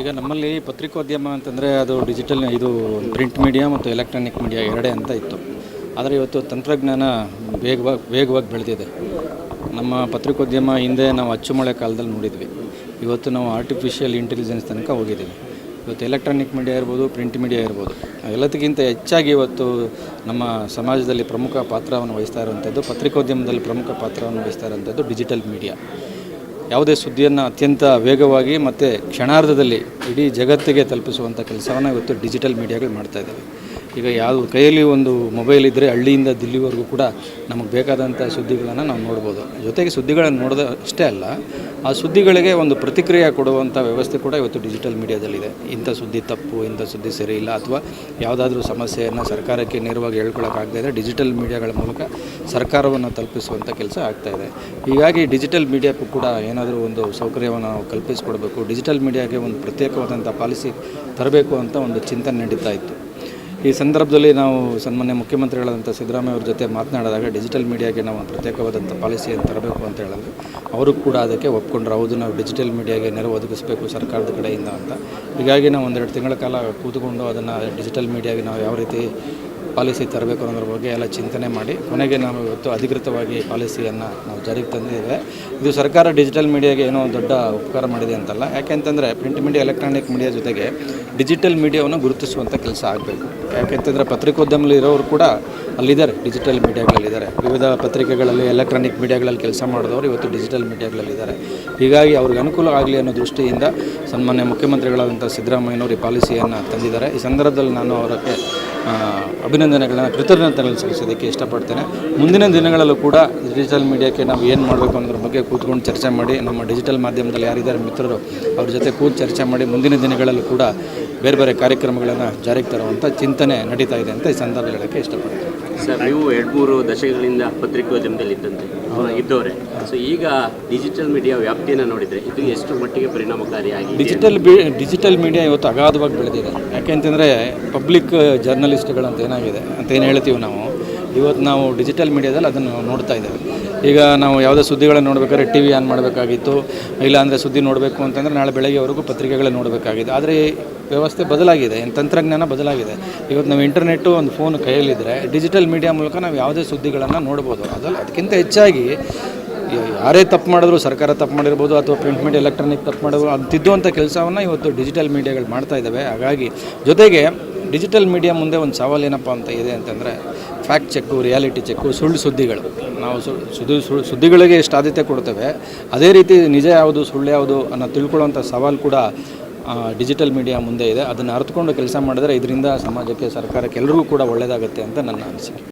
ಈಗ ನಮ್ಮಲ್ಲಿ ಪತ್ರಿಕೋದ್ಯಮ ಅಂತಂದರೆ ಅದು ಡಿಜಿಟಲ್ ಇದು ಪ್ರಿಂಟ್ ಮೀಡಿಯಾ ಮತ್ತು ಎಲೆಕ್ಟ್ರಾನಿಕ್ ಮೀಡಿಯಾ ಎರಡೇ ಅಂತ ಇತ್ತು. ಆದರೆ ಇವತ್ತು ತಂತ್ರಜ್ಞಾನ ವೇಗವಾಗಿ ವೇಗವಾಗಿ ಬೆಳೆದಿದೆ. ನಮ್ಮ ಪತ್ರಿಕೋದ್ಯಮ ಹಿಂದೆ ನಾವು ಅಚ್ಚುಮಳೆ ಕಾಲದಲ್ಲಿ ನೋಡಿದ್ವಿ. ಇವತ್ತು ನಾವು ಆರ್ಟಿಫಿಷಿಯಲ್ ಇಂಟೆಲಿಜೆನ್ಸ್ ತನಕ ಹೋಗಿದ್ದೀವಿ. ಇವತ್ತು ಎಲೆಕ್ಟ್ರಾನಿಕ್ ಮೀಡಿಯಾ ಇರ್ಬೋದು ಪ್ರಿಂಟ್ ಮೀಡಿಯಾ ಇರ್ಬೋದು. ಎಲ್ಲದಕ್ಕಿಂತ ಹೆಚ್ಚಾಗಿ ಇವತ್ತು ನಮ್ಮ ಸಮಾಜದಲ್ಲಿ ಪ್ರಮುಖ ಪಾತ್ರವನ್ನು ವಹಿಸ್ತಾ ಇರುವಂಥದ್ದು ಪತ್ರಿಕೋದ್ಯಮದಲ್ಲಿ ಪ್ರಮುಖ ಪಾತ್ರವನ್ನು ವಹಿಸ್ತಾ ಇರುವಂಥದ್ದು ಡಿಜಿಟಲ್ ಮೀಡಿಯಾ ಯಾವುದೇ ಸುದ್ದಿಯನ್ನು ಅತ್ಯಂತ ವೇಗವಾಗಿ ಮತ್ತು ಕ್ಷಣಾರ್ಧದಲ್ಲಿ ಇಡೀ ಜಗತ್ತಿಗೆ ತಲುಪಿಸುವಂಥ ಕೆಲಸವನ್ನು ಇವತ್ತು ಡಿಜಿಟಲ್ ಮೀಡಿಯಾಗಳು ಮಾಡ್ತಾ ಇದ್ದಾವೆ ಈಗ ಯಾವುದು ಕೈಯಲ್ಲಿ ಒಂದು ಮೊಬೈಲ್ ಇದ್ದರೆ ಹಳ್ಳಿಯಿಂದ ದಿಲ್ಲಿವರೆಗೂ ಕೂಡ ನಮಗೆ ಬೇಕಾದಂಥ ಸುದ್ದಿಗಳನ್ನು ನಾವು ನೋಡ್ಬೋದು. ಜೊತೆಗೆ ಸುದ್ದಿಗಳನ್ನು ನೋಡೋದು ಅಷ್ಟೇ ಅಲ್ಲ, ಆ ಸುದ್ದಿಗಳಿಗೆ ಒಂದು ಪ್ರತಿಕ್ರಿಯೆ ಕೊಡುವಂಥ ವ್ಯವಸ್ಥೆ ಕೂಡ ಇವತ್ತು ಡಿಜಿಟಲ್ ಮೀಡಿಯಾದಲ್ಲಿದೆ ಇಂಥ ಸುದ್ದಿ ತಪ್ಪು, ಇಂಥ ಸುದ್ದಿ ಸರಿ ಇಲ್ಲ, ಅಥವಾ ಯಾವುದಾದ್ರೂ ಸಮಸ್ಯೆಯನ್ನು ಸರ್ಕಾರಕ್ಕೆ ನೇರವಾಗಿ ಹೇಳ್ಕೊಳಕ್ಕಾಗದೇ ಇದೆ ಡಿಜಿಟಲ್ ಮೀಡಿಯಾಗಳ ಮೂಲಕ ಸರ್ಕಾರವನ್ನು ತಲುಪಿಸುವಂಥ ಕೆಲಸ ಆಗ್ತಾಯಿದೆ ಹೀಗಾಗಿ ಡಿಜಿಟಲ್ ಮೀಡಿಯಾಕ್ಕೂ ಕೂಡ ಏನಾದರೂ ಒಂದು ಸೌಕರ್ಯವನ್ನು ನಾವು ಕಲ್ಪಿಸಿಕೊಡ್ಬೇಕು. ಡಿಜಿಟಲ್ ಮೀಡಿಯಾಗೆ ಒಂದು ಪ್ರತ್ಯೇಕವಾದಂಥ ಪಾಲಿಸಿ ತರಬೇಕು ಅಂತ ಒಂದು ಚಿಂತನೆ ನಡೀತಾ ಇತ್ತು. ಈ ಸಂದರ್ಭದಲ್ಲಿ ನಾವು ಸನ್ಮಾನ್ಯ ಮುಖ್ಯಮಂತ್ರಿಗಳಾದಂಥ ಸಿದ್ದರಾಮಯ್ಯ ಅವ್ರ ಜೊತೆ ಮಾತನಾಡಿದಾಗ ಡಿಜಿಟಲ್ ಮೀಡಿಯಾಗೆ ನಾವು ಪ್ರತ್ಯೇಕವಾದಂಥ ಪಾಲಿಸಿಯನ್ನು ತರಬೇಕು ಅಂತ ಹೇಳಿದ್ರು. ಅವರು ಕೂಡ ಅದಕ್ಕೆ ಒಪ್ಕೊಂಡ್ರು, ಹೌದು, ನಾವು ಡಿಜಿಟಲ್ ಮೀಡಿಯಾಗೆ ನೆರವು ಒದಗಿಸಬೇಕು ಸರ್ಕಾರದ ಕಡೆಯಿಂದ ಅಂತ. ಹೀಗಾಗಿ ನಾವು ಒಂದೆರಡು ತಿಂಗಳ ಕಾಲ ಕೂತ್ಕೊಂಡು ಅದನ್ನು ಡಿಜಿಟಲ್ ಮೀಡಿಯಾಗೆ ನಾವು ಯಾವ ರೀತಿ ಪಾಲಿಸಿ ತರಬೇಕು ಅನ್ನೋದ್ರ ಬಗ್ಗೆ ಎಲ್ಲ ಚಿಂತನೆ ಮಾಡಿ, ಕೊನೆಗೆ ನಾವು ಇವತ್ತು ಅಧಿಕೃತವಾಗಿ ಪಾಲಿಸಿಯನ್ನು ನಾವು ಜಾರಿಗೆ ತಂದಿದ್ದೇವೆ. ಇದು ಸರ್ಕಾರ ಡಿಜಿಟಲ್ ಮೀಡಿಯಾಗೆ ಏನೋ ದೊಡ್ಡ ಉಪಕಾರ ಮಾಡಿದೆ ಅಂತಲ್ಲ. ಯಾಕೆಂತಂದರೆ ಪ್ರಿಂಟ್ ಮೀಡಿಯಾ ಎಲೆಕ್ಟ್ರಾನಿಕ್ ಮೀಡಿಯಾ ಜೊತೆಗೆ ಡಿಜಿಟಲ್ ಮೀಡಿಯಾವನ್ನು ಗುರುತಿಸುವಂಥ ಕೆಲಸ ಆಗಬೇಕು. ಯಾಕೆಂತಂದರೆ ಪತ್ರಿಕೋದ್ಯಮದಲ್ಲಿ ಇರೋರು ಕೂಡ ಅಲ್ಲಿದ್ದಾರೆ ಡಿಜಿಟಲ್ ಮೀಡಿಯಾಗಳಲ್ಲಿದ್ದಾರೆ. ವಿವಿಧ ಪತ್ರಿಕೆಗಳಲ್ಲಿ ಎಲೆಕ್ಟ್ರಾನಿಕ್ ಮೀಡಿಯಾಗಳಲ್ಲಿ ಕೆಲಸ ಮಾಡಿದವರು ಇವತ್ತು ಡಿಜಿಟಲ್ ಮೀಡಿಯಾಗಳಲ್ಲಿದ್ದಾರೆ. ಹೀಗಾಗಿ ಅವ್ರಿಗೆ ಅನುಕೂಲ ಆಗಲಿ ಅನ್ನೋ ದೃಷ್ಟಿಯಿಂದ ಸನ್ಮಾನ್ಯ ಮುಖ್ಯಮಂತ್ರಿಗಳಾದಂಥ ಸಿದ್ದರಾಮಯ್ಯನವರು ಈ ಪಾಲಿಸಿಯನ್ನು ತಂದಿದ್ದಾರೆ. ಈ ಸಂದರ್ಭದಲ್ಲಿ ನಾನು ಅವರಿಗೆ ಆ, ಅಭಿನಂದನೆಗಳನ್ನ ಕೃತಜ್ಞತೆಗಳನ್ನು ಸಲ್ಲಿಸೋದಕ್ಕೆ ಇಷ್ಟಪಡ್ತೇನೆ. ಮುಂದಿನ ದಿನಗಳಲ್ಲೂ ಕೂಡ ಡಿಜಿಟಲ್ ಮೀಡಿಯಾಕ್ಕೆ ನಾವು ಏನು ಮಾಡಬೇಕು ಅನ್ನೋದ್ರ ಬಗ್ಗೆ ಕೂತ್ಕೊಂಡು ಚರ್ಚೆ ಮಾಡಿ, ನಮ್ಮ ಡಿಜಿಟಲ್ ಮಾಧ್ಯಮದಲ್ಲಿ ಯಾರಿದ್ದಾರೆ ಮಿತ್ರರು, ಅವ್ರ ಜೊತೆ ಕೂತು ಚರ್ಚೆ ಮಾಡಿ ಮುಂದಿನ ದಿನಗಳಲ್ಲೂ ಕೂಡ ಬೇರೆ ಬೇರೆ ಕಾರ್ಯಕ್ರಮಗಳನ್ನು ಜಾರಿಗೆ ತರುವಂಥ ಚಿಂತನೆ ನಡೀತಾ ಇದೆ ಅಂತ ಈ ಸಂದರ್ಭ ಹೇಳೋಕ್ಕೆ ಇಷ್ಟಪಡ್ತೇನೆ. ಸರ್ ನೀವು ಎರಡು ಮೂರು ದಶಕಗಳಿಂದ ಪತ್ರಿಕೋದ್ಯಮದಲ್ಲಿ ಇದ್ದಂತೆ ಇದ್ದವರೇ. ಸೊ ಈಗ ಡಿಜಿಟಲ್ ಮೀಡಿಯಾ ವ್ಯಾಪ್ತಿಯನ್ನು ನೋಡಿದರೆ ಇದು ಎಷ್ಟು ಮಟ್ಟಿಗೆ ಪರಿಣಾಮಕಾರಿಯಾಗಿ ಡಿಜಿಟಲ್ ಡಿಜಿಟಲ್ ಮೀಡಿಯಾ ಇವತ್ತು ಅಗಾಧವಾಗಿ ಬೆಳೆದಿದೆ. ಯಾಕೆಂತಂದರೆ ಪಬ್ಲಿಕ್ ಜರ್ನಲಿಸ್ಟ್ಗಳಂತ ಏನಾಗಿದೆ ಅಂತ ಏನು ಹೇಳ್ತೀವಿ ನಾವು? ಇವತ್ತು ನಾವು ಡಿಜಿಟಲ್ ಮೀಡಿಯಾದಲ್ಲಿ ಅದನ್ನು ನೋಡ್ತಾ ಇದ್ದೇವೆ. ಈಗ ನಾವು ಯಾವುದೇ ಸುದ್ದಿಗಳನ್ನು ನೋಡಬೇಕಾದ್ರೆ ಟಿ ವಿ ಆನ್ ಮಾಡಬೇಕಾಗಿತ್ತು ಇಲ್ಲಾಂದರೆ ಸುದ್ದಿ ನೋಡಬೇಕು ಅಂತಂದರೆ ನಾಳೆ ಬೆಳಗ್ಗೆವರೆಗೂ ಪತ್ರಿಕೆಗಳನ್ನ ನೋಡಬೇಕಾಗಿದೆ. ಆದರೆ ವ್ಯವಸ್ಥೆ ಬದಲಾಗಿದೆ ತಂತ್ರಜ್ಞಾನ ಬದಲಾಗಿದೆ. ಇವತ್ತು ನಾವು ಇಂಟರ್ನೆಟ್ಟು ಒಂದು ಫೋನ್ ಕೈಯಲ್ಲಿದ್ದರೆ ಡಿಜಿಟಲ್ ಮೀಡಿಯಾ ಮೂಲಕ ನಾವು ಯಾವುದೇ ಸುದ್ದಿಗಳನ್ನು ನೋಡ್ಬೋದು. ಅದಲ್ಲ, ಅದಕ್ಕಿಂತ ಹೆಚ್ಚಾಗಿ ಯಾರೇ ತಪ್ಪು ಮಾಡಿದ್ರು, ಸರ್ಕಾರ ತಪ್ಪು ಮಾಡಿರ್ಬೋದು, ಅಥವಾ ಪ್ರಿಂಟ್ ಮೀಡಿಯಾ ಎಲೆಕ್ಟ್ರಾನಿಕ್ ತಪ್ಪು ಮಾಡಿದ್ರು ಅದು ತಿದ್ದುವಂಥ ಕೆಲಸವನ್ನು ಇವತ್ತು ಡಿಜಿಟಲ್ ಮೀಡಿಯಾಗಳು ಮಾಡ್ತಾ ಇದ್ದಾವೆ. ಹಾಗಾಗಿ ಜೊತೆಗೆ ಡಿಜಿಟಲ್ ಮೀಡಿಯಾ ಮುಂದೆ ಒಂದು ಸವಾಲು ಏನಪ್ಪ ಅಂತ ಇದೆ ಅಂತಂದರೆ ಫ್ಯಾಕ್ಟ್ ಚೆಕ್ಕು ರಿಯಾಲಿಟಿ ಚೆಕ್ಕು ಸುಳ್ಳು ಸುದ್ದಿಗಳು. ನಾವು ಸುದ್ದಿ, ಸುಳ್ಳು ಸುದ್ದಿಗಳಿಗೆ ಎಷ್ಟು ಆದ್ಯತೆ ಕೊಡ್ತೇವೆ. ಅದೇ ರೀತಿ ನಿಜ ಯಾವುದು, ಸುಳ್ಳು ಯಾವುದು ಅನ್ನೋ ತಿಳ್ಕೊಳ್ಳೋಂಥ ಸವಾಲು ಕೂಡ ಡಿಜಿಟಲ್ ಮೀಡಿಯಾ ಮುಂದೆ ಇದೆ. ಅದನ್ನು ಅರ್ಥಕೊಂಡು ಕೆಲಸ ಮಾಡಿದರೆ ಇದರಿಂದ ಸಮಾಜಕ್ಕೆ, ಸರ್ಕಾರಕ್ಕೆ ಎಲ್ರಿಗೂ ಕೂಡ ಒಳ್ಳೆಯದಾಗುತ್ತೆ ಅಂತ ನನ್ನ ಅನಿಸಿಕೆ.